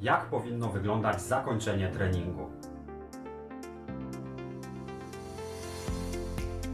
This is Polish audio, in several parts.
Jak powinno wyglądać zakończenie treningu?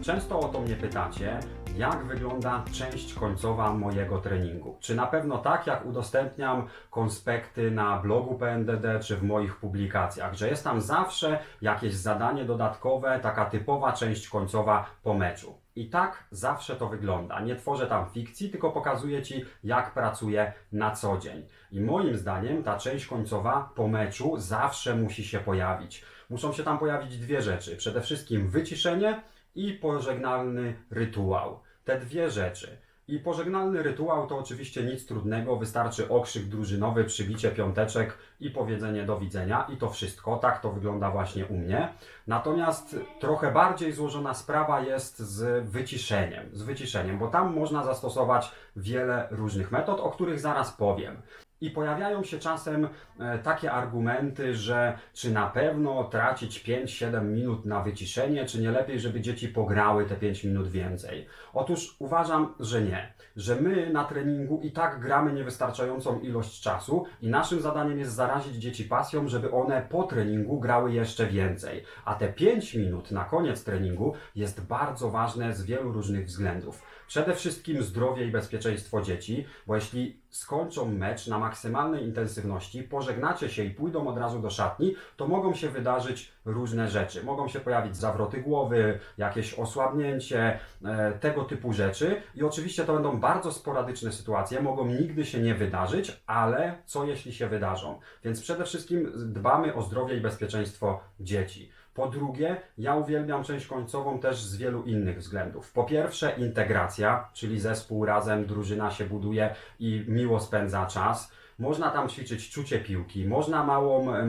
Często o to mnie pytacie, jak wygląda część końcowa mojego treningu. Czy na pewno tak, jak udostępniam konspekty na blogu PNDD czy w moich publikacjach, że jest tam zawsze jakieś zadanie dodatkowe, taka typowa część końcowa po meczu. I tak zawsze to wygląda. Nie tworzę tam fikcji, tylko pokazuję Ci, jak pracuję na co dzień. I moim zdaniem ta część końcowa po meczu zawsze musi się pojawić. Muszą się tam pojawić dwie rzeczy. Przede wszystkim wyciszenie i pożegnalny rytuał. Te dwie rzeczy. I pożegnalny rytuał to oczywiście nic trudnego, wystarczy okrzyk drużynowy, przybicie piąteczek i powiedzenie do widzenia i to wszystko. Tak to wygląda właśnie u mnie. Natomiast trochę bardziej złożona sprawa jest z wyciszeniem, z wyciszeniem, bo tam można zastosować wiele różnych metod, o których zaraz powiem. I pojawiają się czasem e, takie argumenty, że czy na pewno tracić 5-7 minut na wyciszenie, czy nie lepiej, żeby dzieci pograły te 5 minut więcej. Otóż uważam, że nie. Że my na treningu i tak gramy niewystarczającą ilość czasu i naszym zadaniem jest zarazić dzieci pasją, żeby one po treningu grały jeszcze więcej. A te 5 minut na koniec treningu jest bardzo ważne z wielu różnych względów. Przede wszystkim zdrowie i bezpieczeństwo dzieci, bo jeśli skończą mecz na maksymalnej intensywności, pożegnacie się i pójdą od razu do szatni, to mogą się wydarzyć różne rzeczy. Mogą się pojawić zawroty głowy, jakieś osłabnięcie, e, tego typu rzeczy. I oczywiście to będą bardzo sporadyczne sytuacje, mogą nigdy się nie wydarzyć, ale co jeśli się wydarzą? Więc przede wszystkim dbamy o zdrowie i bezpieczeństwo dzieci. Po drugie, ja uwielbiam część końcową też z wielu innych względów. Po pierwsze, integracja, czyli zespół razem, drużyna się buduje i miło spędza czas. Można tam ćwiczyć czucie piłki, można małą e,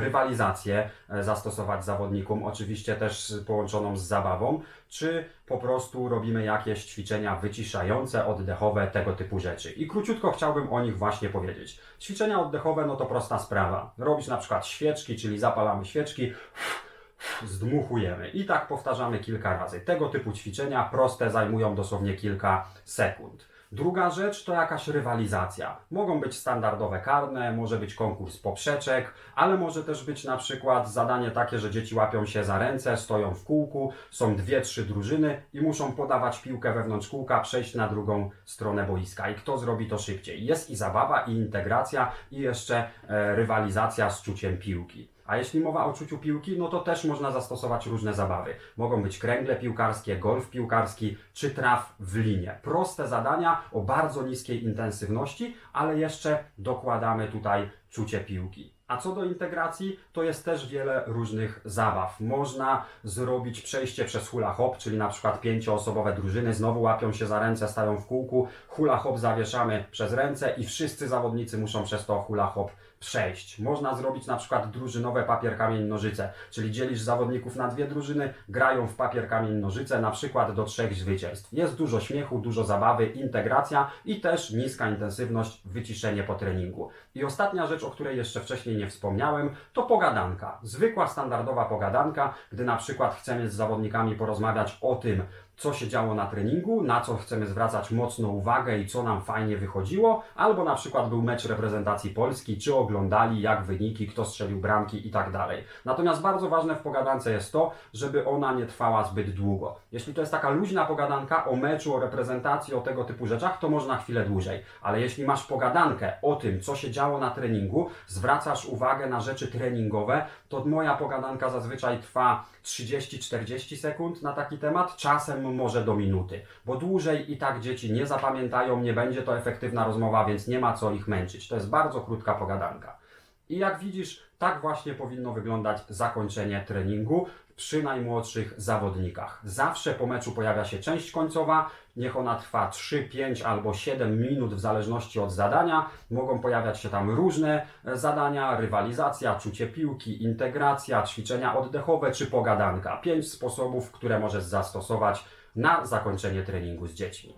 rywalizację e, zastosować zawodnikom, oczywiście też połączoną z zabawą, czy po prostu robimy jakieś ćwiczenia wyciszające, oddechowe, tego typu rzeczy. I króciutko chciałbym o nich właśnie powiedzieć. Ćwiczenia oddechowe, no to prosta sprawa. Robić na przykład świeczki, czyli zapalamy świeczki, zdmuchujemy. I tak powtarzamy kilka razy. Tego typu ćwiczenia proste zajmują dosłownie kilka sekund. Druga rzecz to jakaś rywalizacja. Mogą być standardowe karne, może być konkurs poprzeczek, ale może też być na przykład zadanie takie, że dzieci łapią się za ręce, stoją w kółku, są dwie, trzy drużyny i muszą podawać piłkę wewnątrz kółka, przejść na drugą stronę boiska. I kto zrobi to szybciej? Jest i zabawa, i integracja, i jeszcze e, rywalizacja z czuciem piłki. A jeśli mowa o czuciu piłki, no to też można zastosować różne zabawy. Mogą być kręgle piłkarskie, golf piłkarski czy traf w linie. Proste zadania o bardzo niskiej intensywności, ale jeszcze dokładamy tutaj czucie piłki. A co do integracji, to jest też wiele różnych zabaw. Można zrobić przejście przez hula hop, czyli na przykład pięcioosobowe drużyny znowu łapią się za ręce, stają w kółku, hula hop zawieszamy przez ręce i wszyscy zawodnicy muszą przez to hula hop przejść. Można zrobić na przykład drużynowe papier, kamień, nożyce, czyli dzielisz zawodników na dwie drużyny, grają w papier, kamień, nożyce, na przykład do trzech zwycięstw. Jest dużo śmiechu, dużo zabawy, integracja i też niska intensywność, wyciszenie po treningu. I ostatnia rzecz, o której jeszcze wcześniej nie wspomniałem, to pogadanka. Zwykła, standardowa pogadanka, gdy na przykład chcemy z zawodnikami porozmawiać o tym, co się działo na treningu, na co chcemy zwracać mocno uwagę i co nam fajnie wychodziło, albo na przykład był mecz reprezentacji Polski, czy oglądali, jak wyniki, kto strzelił bramki i tak dalej. Natomiast bardzo ważne w pogadance jest to, żeby ona nie trwała zbyt długo. Jeśli to jest taka luźna pogadanka o meczu, o reprezentacji, o tego typu rzeczach, to można chwilę dłużej. Ale jeśli masz pogadankę o tym, co się działo na treningu, zwracasz uwagę na rzeczy treningowe, to moja pogadanka zazwyczaj trwa 30-40 sekund na taki temat, czasem może do minuty, bo dłużej i tak dzieci nie zapamiętają, nie będzie to efektywna rozmowa, więc nie ma co ich męczyć. To jest bardzo krótka pogadanka. I jak widzisz, tak właśnie powinno wyglądać zakończenie treningu przy najmłodszych zawodnikach. Zawsze po meczu pojawia się część końcowa, niech ona trwa 3, 5 albo 7 minut w zależności od zadania. Mogą pojawiać się tam różne e, zadania, rywalizacja, czucie piłki, integracja, ćwiczenia oddechowe czy pogadanka. Pięć sposobów, które możesz zastosować na zakończenie treningu z dziećmi.